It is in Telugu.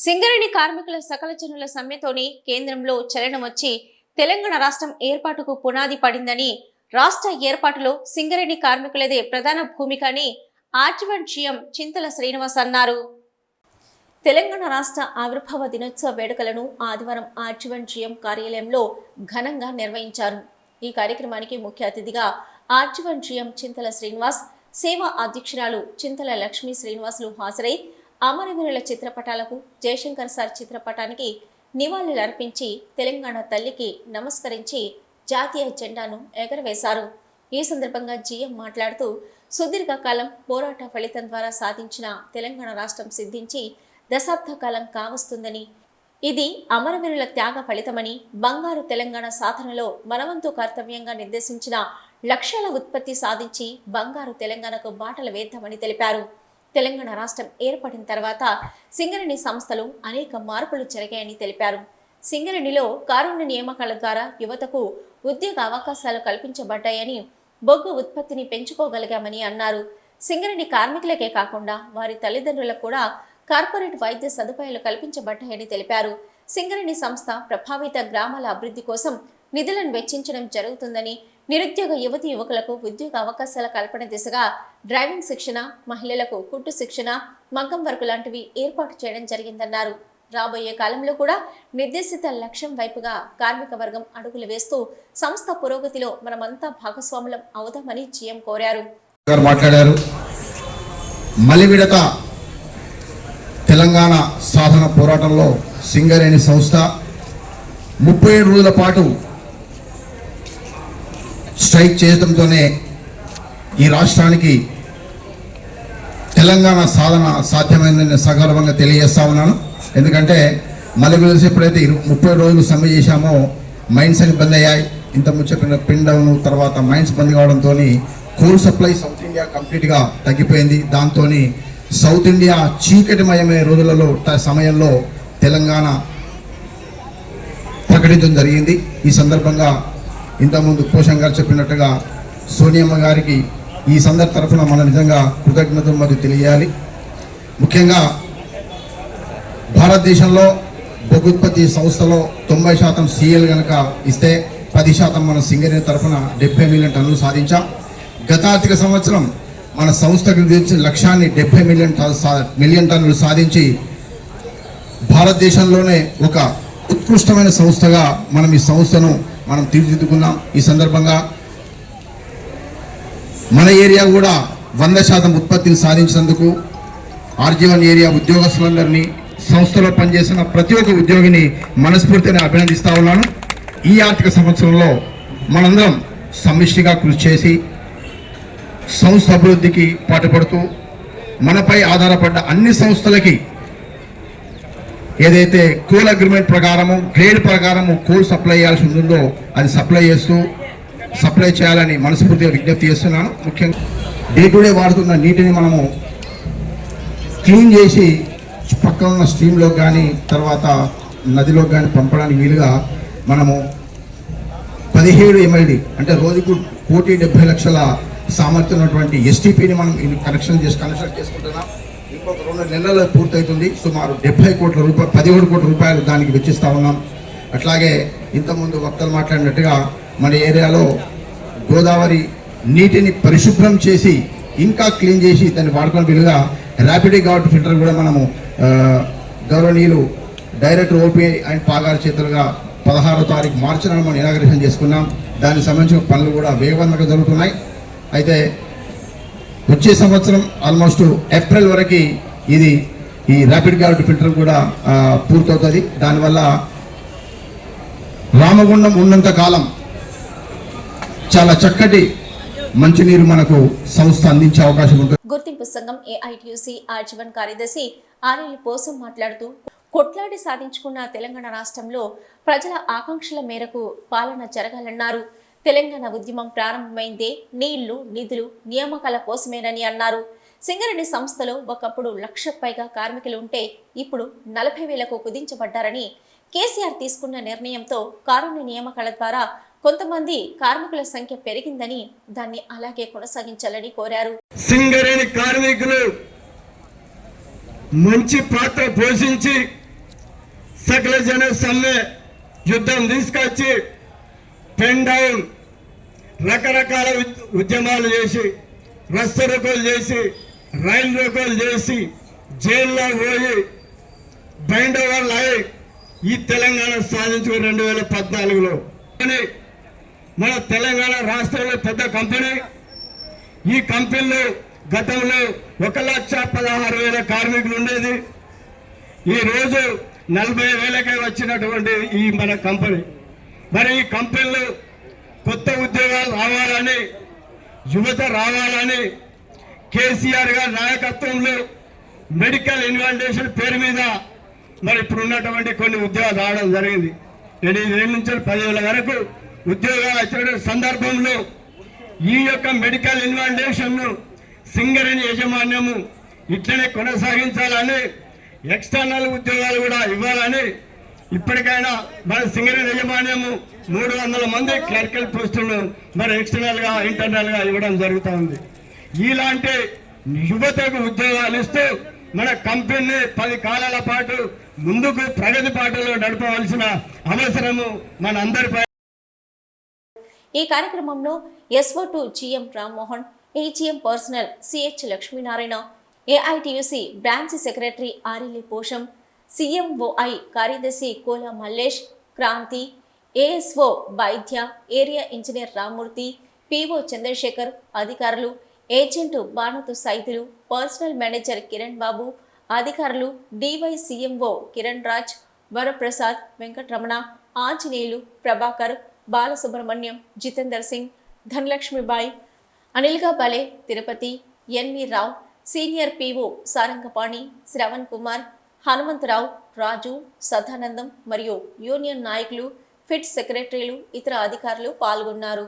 సింగరేణి కార్మికుల సకల జనుల సమ్మెతోనే కేంద్రంలో చలనం వచ్చి తెలంగాణ రాష్ట్రం ఏర్పాటుకు పునాది పడిందని రాష్ట్ర ఏర్పాటులో సింగరేణి కార్మికులదే ప్రధాన భూమిక అని ఆర్జీవన్ సీఎం చింతల శ్రీనివాస్ అన్నారు. తెలంగాణ రాష్ట్ర ఆవిర్భావ దినోత్సవ వేడుకలను ఆదివారం ఆర్జీవన్ సీఎం కార్యాలయంలో ఘనంగా నిర్వహించారు. ఈ కార్యక్రమానికి ముఖ్య అతిథిగా ఆర్జీవన్ సీఎం చింతల శ్రీనివాస్ సేవా అధ్యక్షురాలు చింతల లక్ష్మీ శ్రీనివాసులు హాజరై అమరవీరుల చిత్రపటాలకు జయశంకర్ సార్ చిత్రపటానికి నివాళులు అర్పించి తెలంగాణ తల్లికి నమస్కరించి జాతీయ జెండాను ఎగరవేశారు. ఈ సందర్భంగా జీఎం మాట్లాడుతూ సుదీర్ఘకాలం పోరాట ఫలితం ద్వారా సాధించిన తెలంగాణ రాష్ట్రం సిద్ధించి దశాబ్ద కాలం కావస్తుందని ఇది అమరవీరుల త్యాగ ఫలితమని బంగారు తెలంగాణ సాధనలో మనవంతు కర్తవ్యంగా నిర్దేశించిన లక్ష్యాల ఉత్పత్తి సాధించి బంగారు తెలంగాణకు బాటలు వేద్దామని తెలిపారు. తెలంగాణ రాష్ట్రం ఏర్పడిన తర్వాత సింగరేణి సంస్థలు అనేక మార్పులు జరిగాయని తెలిపారు. సింగరేణిలో కారుణ్య నియామకాల ద్వారా యువతకు ఉద్యోగ అవకాశాలు కల్పించబడ్డాయని బొగ్గు ఉత్పత్తిని పెంచుకోగలిగామని అన్నారు. సింగరేణి కార్మికులకే కాకుండా వారి తల్లిదండ్రులకు కూడా కార్పొరేట్ వైద్య సదుపాయాలు కల్పించబడ్డాయని తెలిపారు. సింగరేణి సంస్థ ప్రభావిత గ్రామాల అభివృద్ధి కోసం నిధులను వెచ్చించడం జరుగుతుందని నిరుద్యోగ యువతి యువకులకు ఉద్యోగ అవకాశాల కల్పన దిశగా డ్రైవింగ్ శిక్షణ మహిళలకు కుట్టు శిక్షణ మగ్గం వర్క్ లాంటివి ఏర్పాటు చేయడం జరిగిందన్నారు. రాబోయే కాలంలో కూడా నిర్దేశిత లక్ష్యం వైపుగా కార్మిక వర్గం అడుగులు వేస్తూ సంస్థ పురోగతిలో మనమంతా భాగస్వాములం అవుదామని జీఎం కోరారు. మాట్లాడారు. మలివిడత తెలంగాణ సాధన పోరాటంలో సింగరేణి సంస్థ ముప్పై ఏడు రోజుల పాటు స్ట్రైక్ చేయడంతోనే ఈ రాష్ట్రానికి తెలంగాణ సాధన సాధ్యమైందని సగర్వంగా తెలియజేస్తా ఉన్నాను. ఎందుకంటే మళ్ళీ తెలిసి ఎప్పుడైతే ముప్పై రోజులు సమ్మె చేశామో మైండ్స్ అని బంద్ అయ్యాయి. ఇంత ముచ్చట పిన్ తర్వాత మైండ్స్ బంద్ కావడంతో కోల్ సప్లై సౌత్ ఇండియా కంప్లీట్గా తగ్గిపోయింది. దాంతో సౌత్ ఇండియా చీకటిమయమైన రోజులలో సమయంలో తెలంగాణ ప్రకటించడం జరిగింది. ఈ సందర్భంగా ఇంతకుముందు పోషణ్ గారు చెప్పినట్టుగా సోనియమ్మ గారికి ఈ సందర్భ తరఫున మన నిజంగా కృతజ్ఞతలు మరియు తెలియాలి ముఖ్యంగా భారతదేశంలో బొగ్గుత్పత్తి సంస్థలో తొంభై శాతం సీఎల్ కనుక ఇస్తే పది శాతం మన సింగరేణి తరఫున డెబ్బై మిలియన్ టన్నులు సాధించాం. గత ఆర్థిక సంవత్సరం మన సంస్థకు నిర్దేశించిన లక్ష్యాన్ని డెబ్బై మిలియన్ టన్ సా- మిలియన్ టన్నులు సాధించి భారతదేశంలోనే ఒక ఉత్కృష్టమైన సంస్థగా మనం ఈ సంస్థను మనం తీర్చిదిద్దుకున్నాం. ఈ సందర్భంగా మన ఏరియా కూడా వంద శాతం ఉత్పత్తిని సాధించినందుకు ఆర్జీవన్ ఏరియా ఉద్యోగస్తులందరినీ సంస్థలో పనిచేసిన ప్రతి ఒక్క ఉద్యోగిని మనస్ఫూర్తిని అభినందిస్తా ఉన్నాను. ఈ ఆర్థిక సంవత్సరంలో మనందరం సమిష్టిగా కృషి చేసి సంస్థ అభివృద్ధికి పాటుపడుతూ మనపై ఆధారపడ్డ అన్ని సంస్థలకి ఏదైతే కోల్ అగ్రిమెంట్ ప్రకారము గ్రేడ్ ప్రకారము కోల్ సప్లై చేయాల్సి ఉంటుందో అది సప్లై చేస్తూ సప్లై చేయాలని మనస్ఫూర్తిగా విజ్ఞప్తి చేస్తున్నాను. ముఖ్యంగా డే టు డే వాడుతున్న నీటిని మనము క్లీన్ చేసి పక్కన ఉన్న స్ట్రీమ్లో కానీ తర్వాత నదిలో కానీ పంపడానికి వీలుగా మనము పదిహేడు ఎంఎల్డి అంటే రోజుకు కోటి డెబ్బై లక్షల సామర్థ్యం ఉన్నటువంటి ఎస్టీపీని మనం కనెక్షన్ చేసి కనెక్షన్ చేసుకుంటున్నాం. ఇంకొక రెండు నెలలు పూర్తవుతుంది సుమారు డెబ్బై కోట్ల రూపాయలు పదిహేడు కోట్ల రూపాయలు దానికి వెచ్చిస్తా ఉన్నాం. అట్లాగే ఇంతకుముందు వక్తలు మాట్లాడినట్టుగా మన ఏరియాలో గోదావరి నీటిని పరిశుభ్రం చేసి ఇంకా క్లీన్ చేసి దాన్ని వాడుకునే వీలుగా ర్యాపిడ్ గాట్ ఫిల్టర్ కూడా మనము గౌరవనీయులు డైరెక్టర్ ఓపీఐ అండ్ పాగార చేతులుగా పదహారో తారీఖు మార్చి నెల మనం ఇనాగ్రేషన్ చేసుకున్నాం. దానికి సంబంధించిన పనులు కూడా వేగవంతంగా జరుగుతున్నాయి. అయితే వచ్చే సంవత్సరం ఆల్మోస్ట్ ఏప్రిల్ వరకు ఇది ఈ ర్యాపిడ్ గార్డ్ ఫిల్టర్ కూడా పూర్తవుతుంది. దానివల్ల రామగుండం ఉన్నంత కాలం చాలా చక్కటి మంచినీరు మనకు సంస్థ అందించే అవకాశం ఉంటుంది. గుర్తింపు సంఘం ఏఐటియుసి ఆర్జీవన్ కార్యదర్శి ఆర్ఎల్ పోసం మాట్లాడుతూ కొట్లాడి సాధించుకున్న తెలంగాణ రాష్ట్రంలో ప్రజల ఆకాంక్షల మేరకు పాలన జరగాలన్నారు. తెలంగాణ ఉద్యమం ప్రారంభమైందే. నీళ్ళు నిధులు నియామకాల కోసమేనని అన్నారు. సింగరేణి సంస్థలో ఒకప్పుడు లక్ష పైగా కార్మికులు ఉంటే ఇప్పుడు నలభై వేలకు కుదించబడ్డారని కేసీఆర్ తీసుకున్న నిర్ణయంతో కారుణ్య నియామకాల ద్వారా కొంతమంది కార్మికుల సంఖ్య పెరిగిందని దాన్ని అలాగే కొనసాగించాలని కోరారు. సింగరేణి కార్మికులు మంచి పాత్ర పోషించి సకల జన సమ్మె యుద్ధం తీసుకొచ్చి పెన్ డౌన్ రకరకాల ఉద్యమాలు చేసి రస్త రోకోలు చేసి రైలు రోకోలు చేసి జైల్లో పోయి బైండ్ వాళ్ళు అయి ఈ తెలంగాణ సాధించుకుని రెండు వేల పద్నాలుగులో. కానీ మన తెలంగాణ రాష్ట్రంలో పెద్ద కంపెనీ ఈ కంపెనీలో గతంలో ఒక లక్ష పదహారు వేల కార్మికులు ఉండేది. ఈరోజు నలభై వేలకే వచ్చినటువంటి ఈ మన కంపెనీ. మరి ఈ కంపెనీలు కొత్త ఉద్యోగాలు రావాలని యువత రావాలని కేసీఆర్ గారి నాయకత్వంలో మెడికల్ ఇన్వెస్టిగేషన్ పేరు మీద మరి ఇప్పుడు ఉన్నటువంటి కొన్ని ఉద్యోగాలు రావడం జరిగింది. ఎనిమిది వేల నుంచి పదివేల వరకు ఉద్యోగాలు వచ్చిన సందర్భంలో ఈ యొక్క మెడికల్ ఇన్వెస్టిగేషన్ సింగరేణి యాజమాన్యము ఇట్లనే కొనసాగించాలని ఎక్స్టర్నల్ ఉద్యోగాలు కూడా ఇవ్వాలని ఇప్పటికైనా మన సింగరేణి యజమాన్యము మూడు వందల మంది క్లర్కల్ పోస్టులను మరి ఎక్స్టర్నల్గా ఇంటర్నల్గా ఇవ్వడం జరుగుతూ ఉంది. ఇలాంటి యువతకు ఉద్యోగాలు ఇస్తూ మన కంపెనీని పది కాలాల పాటు ముందుకు ప్రగతి పాటలో నడపవలసిన అవసరము మన అందరిపై ఈ కార్యక్రమంలో SO to GM Rammohan AGM personnel CH Lakshminarayana AITUC branch secretary RLA Posham CMOI కార్యదర్శి కోల మల్లేష్ క్రాంతి ఏఎస్ఓ వైద్య area engineer Rammurthy PO Chandrashekar అధికారులు agent Banathu Saithulu personnel manager Kiran Babu అధికారులు డివైసీఎంఓ కిరణ్ రాజ్ వరప్రసాద్ వెంకటరమణ ఆంజనేయులు ప్రభాకర్ బాలసుబ్రహ్మణ్యం జితేందర్ సింగ్ ధనలక్ష్మిబాయి అనిల్గా బలే Tirupati NV Rao senior PO Sarangapani Shravan Kumar Hanumantharao Raju Sadanandam మరియు యూనియన్ నాయకులు ఫిట్ సెక్రటరీలు ఇతర అధికారులు పాల్గొన్నారు.